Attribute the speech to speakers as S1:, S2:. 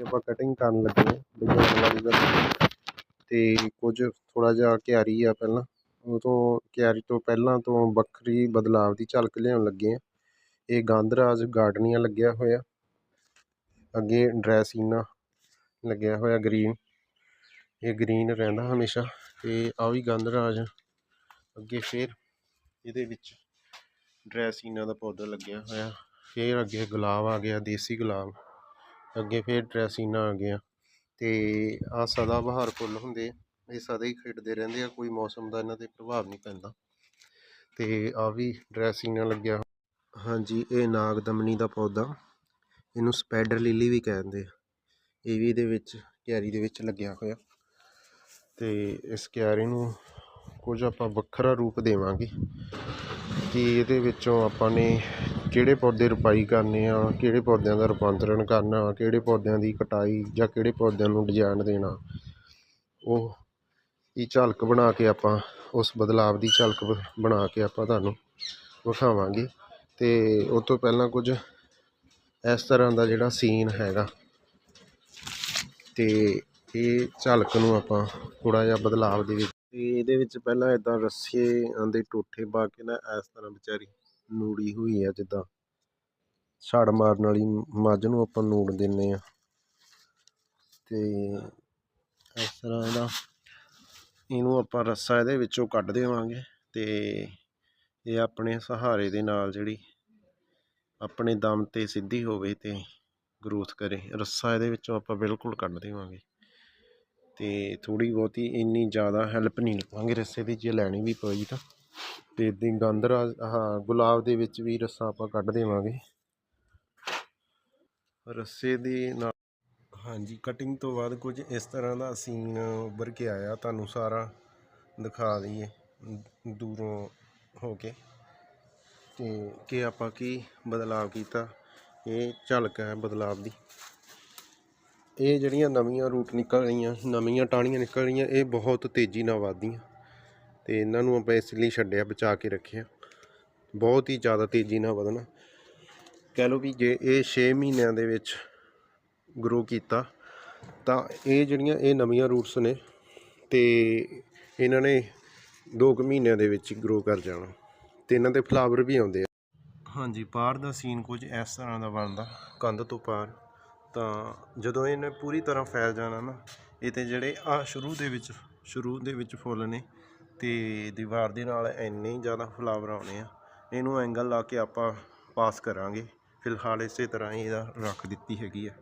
S1: ਕਿ ਆਪਾਂ ਕਟਿੰਗ ਕਰਨ ਲੱਗੇ ਹਾਂ ਵਾਲੀ ਗੱਲ ਤੇ ਕੁਝ ਥੋੜ੍ਹਾ ਜਿਹਾ ਕਿਆਰੀ ਆ ਪਹਿਲਾਂ। ਉਹ ਤੋਂ ਕਿਆਰੀ ਤੋਂ ਪਹਿਲਾਂ ਤੋਂ ਵੱਖਰੀ ਬਦਲਾਵ ਦੀ ਝਲਕ ਲਿਆਉਣ ਲੱਗੇ ਹਾਂ। ਇਹ ਗੰਧਰਾਜ ਗਾਰਡਨੀਆ ਲੱਗਿਆ ਹੋਇਆ। ਅੱਗੇ ਡਰੈਸੀਨਾ ਲੱਗਿਆ ਹੋਇਆ ਗਰੀਨ ਇਹ ਗਰੀਨ ਰਹਿੰਦਾ ਹਮੇਸ਼ਾ। ਤੇ ਆ ਵੀ ਗੰਧਰਾਜ। ਅੱਗੇ ਫਿਰ ਇਹਦੇ ਵਿੱਚ ਡਰੈਸੀਨਾ ਦਾ ਪੌਦਾ ਲੱਗਿਆ ਹੋਇਆ। ਫਿਰ ਅੱਗੇ ਗੁਲਾਬ ਆ ਗਿਆ, ਦੇਸੀ ਗੁਲਾਬ। ਅੱਗੇ ਫਿਰ ਡਰੈਸੀਨਾ ਆ ਗਿਆ ਤੇ ਆ ਸਦਾ ਬਹਾਰ ਫੁੱਲ ਹੁੰਦੇ ਇਹ ਸਦਾ ਹੀ ਖਿੜਦੇ ਰਹਿੰਦੇ ਆ, ਕੋਈ ਮੌਸਮ ਦਾ ਇਹਨਾਂ 'ਤੇ ਪ੍ਰਭਾਵ ਨਹੀਂ ਪੈਂਦਾ। ਤੇ ਆ ਵੀ ਡਰੈਸੀਨਾ ਲੱਗਿਆ ਹਾਂਜੀ, ਇਹ ਨਾਗ ਦਮਨੀ ਦਾ ਪੌਦਾ, ਇਹਨੂੰ ਸਪੈਡਰ ਲਿਲੀ ਵੀ ਕਹਿੰਦੇ ਆ। ਇਹ ਵੀ ਇਹਦੇ ਵਿੱਚ, ਕਿਆਰੀ ਦੇ ਵਿੱਚ ਲੱਗਿਆ ਹੋਇਆ। ਤੇ ਇਸ ਕਿਆਰੀ ਨੂੰ ਕੁਝ ਆਪਾਂ ਵੱਖਰਾ ਰੂਪ ਦੇਵਾਂਗੇ। ਕਿ ਇਹਦੇ ਵਿੱਚੋਂ ਆਪਾਂ ਨੇ ਕਿਹੜੇ ਪੌਦੇ ਰੁਪਾਈ ਕਰਨੇ ਆ, ਕਿਹੜੇ ਪੌਦਿਆਂ ਦਾ ਰੂਪਾਂਤਰਨ ਕਰਨਾ, ਕਿਹੜੇ ਪੌਦਿਆਂ ਦੀ ਕਟਾਈ ਜਾਂ ਕਿਹੜੇ ਪੌਦਿਆਂ ਨੂੰ ਡਿਜ਼ਾਇਨ ਦੇਣਾ। ਉਹ ਦੀ ਝਲਕ ਬਣਾ ਕੇ ਆਪਾਂ, ਉਸ ਬਦਲਾਵ ਦੀ ਝਲਕ ਬ- ਬਣਾ ਕੇ ਆਪਾਂ ਤੁਹਾਨੂੰ ਵਿਖਾਵਾਂਗੇ। ਅਤੇ ਉਹ ਤੋਂ ਪਹਿਲਾਂ ਕੁਝ ਇਸ ਤਰ੍ਹਾਂ ਦਾ ਜਿਹੜਾ ਸੀਨ ਹੈਗਾ। ਅਤੇ ਇਹ ਝਲਕ ਨੂੰ ਆਪਾਂ ਥੋੜ੍ਹਾ ਜਿਹਾ ਬਦਲਾਵ ਦੇ ਵਿੱਚ ਅਤੇ ਇਹਦੇ ਵਿੱਚ ਪਹਿਲਾਂ ਇੱਦਾਂ ਰੱਸੇ ਦੇ ਟੋਠੇ ਪਾ ਕੇ ਨਾ ਇਸ ਤਰ੍ਹਾਂ ਵਿਚਾਰੀ ਨੂੜੀ ਹੋਈ ਆ ਜਿੱਦਾਂ। ਛੜ ਮਾਰਨ ਵਾਲੀ ਮੱਝ ਨੂੰ ਆਪਾਂ ਨੂੜ ਦਿੰਨੇ ਆ। ਤੇ ਇਸ ਤਰ੍ਹਾਂ ਇਹਦਾ ਇਹਨੂੰ ਆਪਾਂ ਰੱਸਾ ਇਹਦੇ ਵਿੱਚੋਂ ਕੱਢ ਦੇਵਾਂਗੇ ਤੇ ਇਹ ਆਪਣੇ ਸਹਾਰੇ ਦੇ ਨਾਲ ਜਿਹੜੀ ਆਪਣੇ ਦਮ ਤੇ ਸਿੱਧੀ ਹੋਵੇ ਤੇ ਗਰੋਥ ਕਰੇ। ਰੱਸਾ ਇਹਦੇ ਵਿੱਚੋਂ ਆਪਾਂ ਬਿਲਕੁਲ ਕੱਢ ਦੇਵਾਂਗੇ। ਤੇ ਥੋੜ੍ਹੀ ਬਹੁਤੀ ਇੰਨੀ ਜ਼ਿਆਦਾ ਹੈਲਪ ਨਹੀਂ ਲਵਾਂਗੇ ਰੱਸੇ ਦੀ, ਜੇ ਲੈਣੀ ਵੀ ਪਈ ਤਾਂ। ਤੇ ਇੱਦਾਂ ਗੰਧਰਾਜ ਹਾਂ, ਗੁਲਾਬ ਦੇ ਵਿੱਚ ਵੀ ਰੱਸਾ ਆਪਾਂ ਕੱਢ ਦੇਵਾਂਗੇ। ਰੱਸੇ ਦੇ ਨਾਲ ਹਾਂਜੀ ਕਟਿੰਗ ਤੋਂ ਬਾਅਦ ਕੁਝ ਇਸ ਤਰ੍ਹਾਂ ਦਾ ਸੀਨ ਉੱਭਰ ਕੇ ਆਇਆ, ਤੁਹਾਨੂੰ ਸਾਰਾ ਦਿਖਾ ਦਈਏ ਦੂਰੋਂ ਹੋ ਕੇ। ਤੇ ਕਿ ਆਪਾਂ ਕੀ ਬਦਲਾਵ ਕੀਤਾ, ਇਹ ਝਲਕ ਹੈ ਬਦਲਾਵ ਦੀ। ਇਹ ਜਿਹੜੀਆਂ ਨਵੀਆਂ ਰੂਟ ਨਿਕਲ ਰਹੀਆਂ, ਨਵੀਆਂ ਟਾਹਣੀਆਂ ਨਿਕਲ ਰਹੀਆਂ, ਇਹ ਬਹੁਤ ਤੇਜ਼ੀ ਨਾਲ ਵੱਧਦੀਆਂ। ਤੇ ਇਹਨਾਂ ਨੂੰ ਆਪਾਂ ਇਸ ਲਈ ਛੱਡਿਆ, ਬਚਾ ਕੇ ਰੱਖਿਆ। ਬਹੁਤ ਹੀ ਜ਼ਿਆਦਾ ਤੇਜ਼ੀ ਨਾਲ ਵਧਣਾ। ਕਹਿ ਲਓ ਵੀ ਜੇ ਇਹ 6 ਮਹੀਨਿਆਂ ਦੇ ਵਿੱਚ ਗਰੋ ਕੀਤਾ, ਤਾਂ ਇਹ ਜਿਹੜੀਆਂ ਇਹ ਨਵੀਆਂ ਰੂਟਸ ਨੇ, ਤੇ ਇਹਨਾਂ ਨੇ 2 ਕੁ ਮਹੀਨਿਆਂ ਦੇ ਵਿੱਚ ਗਰੋ ਕਰ ਜਾਣਾ। ਤੇ ਇਹਨਾਂ ਦੇ ਫਲਾਵਰ ਵੀ ਆਉਂਦੇ ਆ। ਹਾਂਜੀ ਪਾਰ ਦਾ ਸੀਨ ਕੁਝ ਇਸ ਤਰ੍ਹਾਂ ਦਾ ਬਣਦਾ, ਕੰਧ ਤੋਂ ਪਾਰ। ਤਾਂ ਜਦੋਂ ਇਹਨੇ ਪੂਰੀ ਤਰ੍ਹਾਂ ਫੈਲ ਜਾਣਾ ਨਾ, ਇਹ ਤੇ ਜਿਹੜੇ ਆ ਸ਼ੁਰੂ ਦੇ ਵਿੱਚ, ਸ਼ੁਰੂ ਦੇ ਵਿੱਚ ਫੁੱਲ ਨੇ ਤੇ ਦੀਵਾਰ ਦੇ ਨਾਲ ਇੰਨੇ ਜ਼ਿਆਦਾ ਫਲਾਵਰ ਆਉਣੇ ਆ, ਇਹਨੂੰ ਐਂਗਲ ਲਾ ਕੇ ਆਪਾਂ ਪਾਸ ਕਰਾਂਗੇ। ਫਿਲਹਾਲ ਇਸੇ ਤਰ੍ਹਾਂ ਹੀ ਇਹਦਾ ਰੱਖ ਦਿੱਤੀ ਹੈਗੀ ਆ।